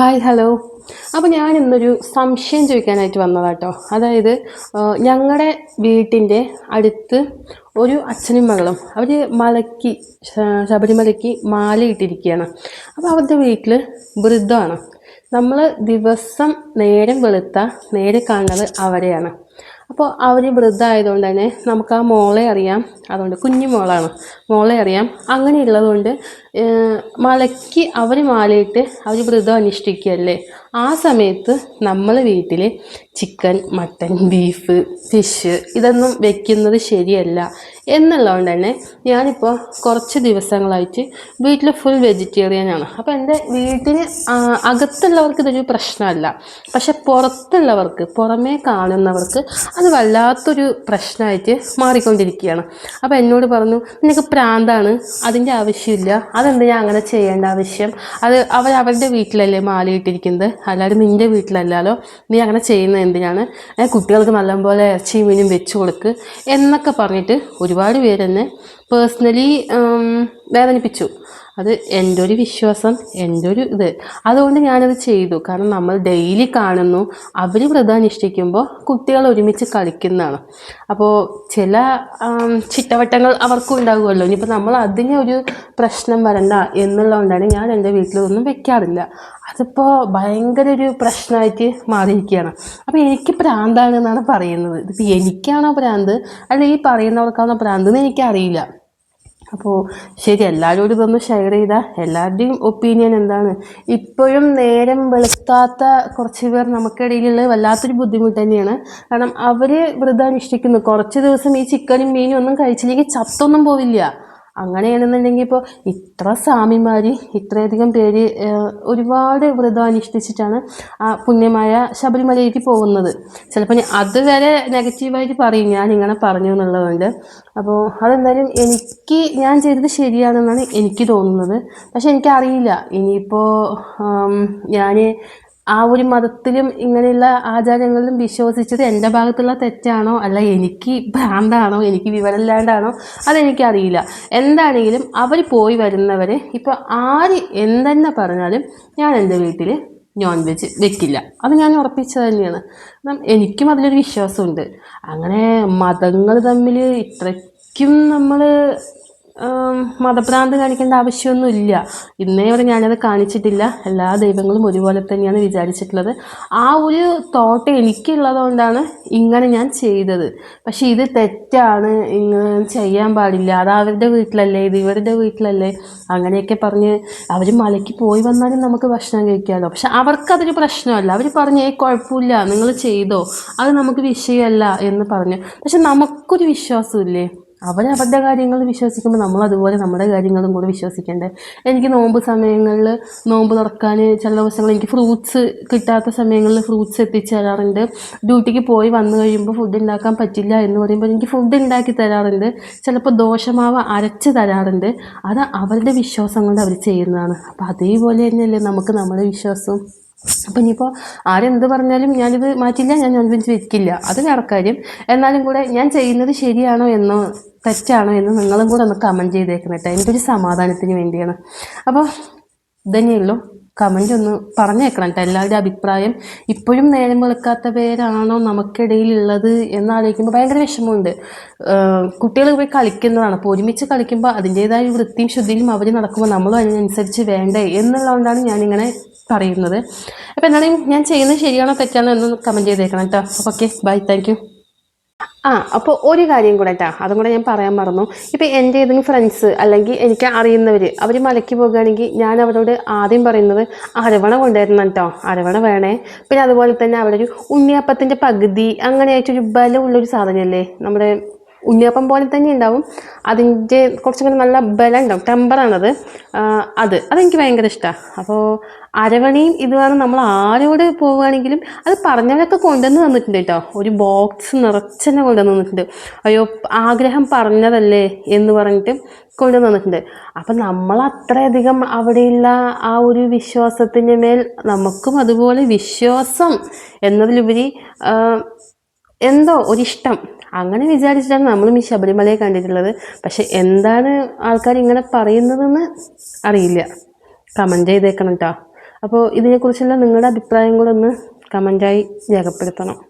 Hi hello അപ്പോൾ ഞാൻ ഇന്നൊരു സംശയം ചോദിക്കാനായിട്ട് വന്നതാട്ടോ അതായത് ഞങ്ങളുടെ വീട്ടിന്റെ അടുത്ത് ഒരു അച്ഛനും മകളും അവർ മലയ്ക്ക് ശബരിമലയ്ക്ക് മാല ഇട്ടിരിക്കുകയാണ് അപ്പോൾ അവരുടെ വീട്ടിൽ വൃദ്ധമാണ്. നമ്മൾ ദിവസം നേരം വെളുത്ത നേരെ കാണുന്നത് അവരെയാണ്. അപ്പോൾ അവർ വൃദ്ധമായതുകൊണ്ട് തന്നെ നമുക്ക് ആ മോളെ അറിയാം. അതുകൊണ്ട് കുഞ്ഞു മോളാണ്. മോളെ അറിയാം. അങ്ങനെയുള്ളതുകൊണ്ട് മലയ്ക്ക് അവർ മാലയിട്ട് അവർ വൃതം അനുഷ്ഠിക്കുകയല്ലേ? ആ സമയത്ത് നമ്മൾ വീട്ടിൽ ചിക്കൻ മട്ടൻ ബീഫ് ഫിഷ് ഇതൊന്നും വെക്കുന്നത് ശരിയല്ല. എന്നുള്ളതുകൊണ്ട് തന്നെ ഞാനിപ്പോൾ കുറച്ച് ദിവസങ്ങളായിട്ട് വീട്ടിൽ ഫുൾ വെജിറ്റേറിയൻ ആണ്. അപ്പോൾ എന്റെ വീട്ടിന് അകത്തുള്ളവർക്ക് ഇതൊരു പ്രശ്നമല്ല. പക്ഷെ പുറത്തുള്ളവർക്ക് പുറമേ കാണുന്നവർക്ക് അത് വല്ലാത്തൊരു പ്രശ്നമായിട്ട് മാറിക്കൊണ്ടിരിക്കുകയാണ്. അപ്പോൾ എന്നോട് പറഞ്ഞു നിനക്ക് പ്രാന്താണ് അതിന്റെ ആവശ്യമില്ല അതെന്തിനാ അങ്ങനെ ചെയ്യേണ്ട ആവശ്യം? അത് അവർ അവരുടെ വീട്ടിലല്ലേ മാലിയിട്ടിരിക്കുന്നത് അല്ലാതെ നിന്റെ വീട്ടിലല്ലാലോ നീ അങ്ങനെ ചെയ്യുന്നത് എന്തിനാണ്? കുട്ടികൾക്ക് നല്ലപോലെ ഇറച്ചിയും മീനും വെച്ച് കൊടുക്ക് എന്നൊക്കെ പറഞ്ഞിട്ട് ഒരുപാട് പേര് എന്നെ പേഴ്സണലി വേദനിപ്പിച്ചു. അത് എന്റെ ഒരു വിശ്വാസം എന്റെ ഒരു ഇത്. അതുകൊണ്ട് ഞാനത് ചെയ്തു. കാരണം നമ്മൾ ഡെയിലി കാണുന്നു. അവർ വ്രതം അനുഷ്ഠിക്കുമ്പോൾ കുട്ടികൾ ഒരുമിച്ച് കളിക്കുന്നതാണ്. അപ്പോൾ ചില ചിട്ടവട്ടങ്ങൾ അവർക്കും ഉണ്ടാകുമല്ലോ ഇനിയിപ്പോൾ നമ്മൾ അതിനെ ഒരു പ്രശ്നം വരണ്ട എന്നുള്ളതുകൊണ്ടാണ് ഞാൻ എന്റെ വീട്ടിലൊന്നും വെക്കാറില്ല. അതിപ്പോൾ ഭയങ്കര ഒരു പ്രശ്നമായിട്ട് മാറിയിരിക്കുകയാണ്. അപ്പോൾ എനിക്ക് പ്രാന്താണ് എന്നാണ് പറയുന്നത്. ഇതിപ്പോൾ എനിക്കാണോ പ്രാന്ത്? അല്ല ഈ പറയുന്നവർക്കാണോ പ്രാന്ത് എന്ന് എനിക്കറിയില്ല. അപ്പോൾ ശരി എല്ലാവരോടും ഇതൊന്ന് ഷെയർ ചെയ്താൽ എല്ലാവരുടെയും ഒപ്പീനിയൻ എന്താണ്? ഇപ്പോഴും നേരം വെളുത്താത്ത കുറച്ച് പേർ നമുക്കിടയിലുള്ള വല്ലാത്തൊരു ബുദ്ധിമുട്ട് തന്നെയാണ്. കാരണം അവർ വ്രതം അനുഷ്ഠിക്കുന്നു കുറച്ച് ദിവസം ഈ ചിക്കനും മീനും ഒന്നും കഴിച്ചില്ലെങ്കിൽ ചത്തൊന്നും പോവില്ല. അങ്ങനെയാണെന്നുണ്ടെങ്കിൽ ഇപ്പോൾ ഇത്ര സ്വാമിമാർ ഇത്രയധികം പേര് ഒരുപാട് വ്രതം അനുഷ്ഠിച്ചിട്ടാണ് ആ പുണ്യമായ ശബരിമലയിലേക്ക് പോകുന്നത്. ചിലപ്പോൾ അതുവരെ നെഗറ്റീവായിട്ട് പറയും ഞാൻ ഇങ്ങനെ പറഞ്ഞു എന്നുള്ളതുകൊണ്ട്. അപ്പോൾ അതെന്തായാലും എനിക്ക് ഞാൻ ചെയ്തത് ശരിയാണെന്നാണ് എനിക്ക് തോന്നുന്നത്. പക്ഷെ എനിക്കറിയില്ല. ഇനിയിപ്പോൾ ഞാൻ ആ ഒരു മതത്തിലും ഇങ്ങനെയുള്ള ആചാരങ്ങളിലും വിശ്വസിച്ചത് എന്റെ ഭാഗത്തുള്ള തെറ്റാണോ? അല്ല എനിക്ക് ഭ്രാന്താണോ? എനിക്ക് വിവരമില്ലാണ്ടാണോ? അതെനിക്കറിയില്ല. എന്താണെങ്കിലും അവർ പോയി വരുന്നവരെ ഇപ്പോൾ ആര് എന്തെന്നെ പറഞ്ഞാലും ഞാൻ എന്റെ വീട്ടിൽ നോൺ വെജ് വെക്കില്ല. അത് ഞാൻ ഉറപ്പിച്ചത് തന്നെയാണ്. എനിക്കും അതിലൊരു വിശ്വാസമുണ്ട്. അങ്ങനെ മതങ്ങൾ തമ്മിൽ ഇത്രയ്ക്കും നമ്മൾ മതഭ്രാന്ത് കാണിക്കേണ്ട ആവശ്യമൊന്നുമില്ല. ഇന്നേ വരെ ഞാനത് കാണിച്ചിട്ടില്ല. എല്ലാ ദൈവങ്ങളും ഒരുപോലെ തന്നെയാണ് വിചാരിച്ചിട്ടുള്ളത്. ആ ഒരു തോട്ട് എനിക്കുള്ളതുകൊണ്ടാണ് ഇങ്ങനെ ഞാൻ ചെയ്തത്. പക്ഷെ ഇത് തെറ്റാണ്. ഇങ്ങനെ ചെയ്യാൻ പാടില്ല. അത് അവരുടെ വീട്ടിലല്ലേ? ഇത് ഇവരുടെ വീട്ടിലല്ലേ? അങ്ങനെയൊക്കെ പറഞ്ഞ് അവർ മലയ്ക്ക് പോയി വന്നാലും നമുക്ക് ഭക്ഷണം കഴിക്കാമല്ലോ പക്ഷെ അവർക്കതൊരു പ്രശ്നമല്ല. അവർ പറഞ്ഞു ഏ കുഴപ്പമില്ല. നിങ്ങൾ ചെയ്തോ. അത് നമുക്ക് വിഷയമല്ല എന്ന് പറഞ്ഞു. പക്ഷെ നമുക്കൊരു വിശ്വാസമില്ലേ? അവരവരുടെ കാര്യങ്ങൾ വിശ്വസിക്കുമ്പോൾ നമ്മൾ അതുപോലെ നമ്മുടെ കാര്യങ്ങളും കൂടെ വിശ്വസിക്കണ്ടേ? എനിക്ക് നോമ്പ് സമയങ്ങളിൽ നോമ്പ് തുറക്കാൻ ചില ദിവസങ്ങൾ എനിക്ക് ഫ്രൂട്ട്സ് കിട്ടാത്ത സമയങ്ങളിൽ ഫ്രൂട്ട്സ് എത്തിച്ചു തരാറുണ്ട്. ഡ്യൂട്ടിക്ക് പോയി വന്നു കഴിയുമ്പോൾ ഫുഡ് ഉണ്ടാക്കാൻ പറ്റില്ല എന്ന് പറയുമ്പോൾ എനിക്ക് ഫുഡ് ഉണ്ടാക്കി തരാറുണ്ട്. ചിലപ്പോൾ ദോശമാവ് അരച്ച് തരാറുണ്ട്. അത് അവരുടെ വിശ്വാസം കൊണ്ട് അവർ ചെയ്യുന്നതാണ്. അപ്പോൾ അതേപോലെ തന്നെയല്ലേ നമുക്ക് നമ്മുടെ വിശ്വാസം. അപ്പം ഇനിയിപ്പോൾ ആരെന്ത് പറഞ്ഞാലും ഞാനിത് മാറ്റില്ല ഞാൻ നോൺ വെജ് വെക്കില്ല. അത് വേറെ കാര്യം. എന്നാലും കൂടെ ഞാൻ ചെയ്യുന്നത് ശരിയാണോ എന്നോ തെറ്റാണോ എന്ന് നിങ്ങളും കൂടെ ഒന്ന് കമന്റ് ചെയ്തേക്കണം കേട്ടോ. എന്റെ ഒരു സമാധാനത്തിന് വേണ്ടിയാണ്. അപ്പോൾ ഇതന്നെ ഉള്ളൂ. കമന്റ് ഒന്ന് പറഞ്ഞേക്കണം കേട്ടോ. എല്ലാവരുടെ അഭിപ്രായം ഇപ്പോഴും നേരം വെളുക്കാത്ത പേരാണോ നമുക്കിടയിലുള്ളത് എന്നാലോചിക്കുമ്പോൾ ഭയങ്കര വിഷമമുണ്ട്. കുട്ടികൾ പോയി കളിക്കുന്നതാണ്. അപ്പോൾ ഒരുമിച്ച് കളിക്കുമ്പോൾ അതിന്റേതായ വൃത്തിയും ശുദ്ധിയും അവർ നടക്കുമ്പോൾ നമ്മളും അതിനനുസരിച്ച് വേണ്ടേ എന്നുള്ളതുകൊണ്ടാണ് ഞാനിങ്ങനെ പറയുന്നത്. അപ്പോൾ എന്നാലും ഞാൻ ചെയ്യുന്നത് ശരിയാണോ തെറ്റാണോ എന്ന് കമന്റ് ചെയ്തേക്കണം കേട്ടോ. ഓക്കെ ബൈ താങ്ക് ആ അപ്പോൾ ഒരു കാര്യം കൂടെ കേട്ടോ അതും കൂടെ ഞാൻ പറയാൻ മറന്നു. ഇപ്പോൾ എന്റെ ഏതെങ്കിലും ഫ്രണ്ട്സ് അല്ലെങ്കിൽ എനിക്ക് അറിയുന്നവർ അവർ മലയ്ക്ക് പോകുകയാണെങ്കിൽ ഞാൻ അവരോട് ആദ്യം പറയുന്നത് അരവണ കൊണ്ടുവരണം കേട്ടോ അരവണ വേണേ. പിന്നെ അതുപോലെ തന്നെ അവിടെ ഒരു ഉണ്ണിയപ്പത്തിന്റെ പകുതി അങ്ങനെയായിട്ടൊരു ബലമുള്ളൊരു സാധനമല്ലേ? നമ്മുടെ ഉണ്ണിയപ്പം പോലെ തന്നെ ഉണ്ടാവും. അതിന്റെ കുറച്ചുകൂടി നല്ല ബലം ഉണ്ടാവും. ടെമ്പറാണത് അത്. അതെനിക്ക് ഭയങ്കര ഇഷ്ടമാണ് അപ്പോൾ അരവണയും ഇതുമാണ് നമ്മൾ ആരോട് പോവുകയാണെങ്കിലും അത് പറഞ്ഞവരൊക്കെ കൊണ്ടുവന്ന് തന്നിട്ടുണ്ട് കേട്ടോ. ഒരു ബോക്സ് നിറച്ച് തന്നെ കൊണ്ടുവന്ന് തന്നിട്ടുണ്ട്. അയ്യോ ആഗ്രഹം പറഞ്ഞതല്ലേ എന്ന് പറഞ്ഞിട്ട് കൊണ്ടുവന്ന് തന്നിട്ടുണ്ട്. അപ്പം നമ്മൾ അത്രയധികം അവിടെയുള്ള ആ ഒരു വിശ്വാസത്തിന്റെ മേൽ നമുക്കും അതുപോലെ വിശ്വാസം എന്നതിലുപരി എന്തോ ഒരിഷ്ടം. അങ്ങനെ വിചാരിച്ചിട്ടാണ് നമ്മളും ഈ ശബരിമലയെ കണ്ടിട്ടുള്ളത്. പക്ഷെ എന്താണ് ആൾക്കാർ ഇങ്ങനെ പറയുന്നതെന്ന് അറിയില്ല. കമന്റ് ചെയ്തേക്കണം കേട്ടോ അപ്പോൾ ഇതിനെക്കുറിച്ചുള്ള നിങ്ങളുടെ അഭിപ്രായം കൂടെ ഒന്ന് കമന്റായി രേഖപ്പെടുത്തണം.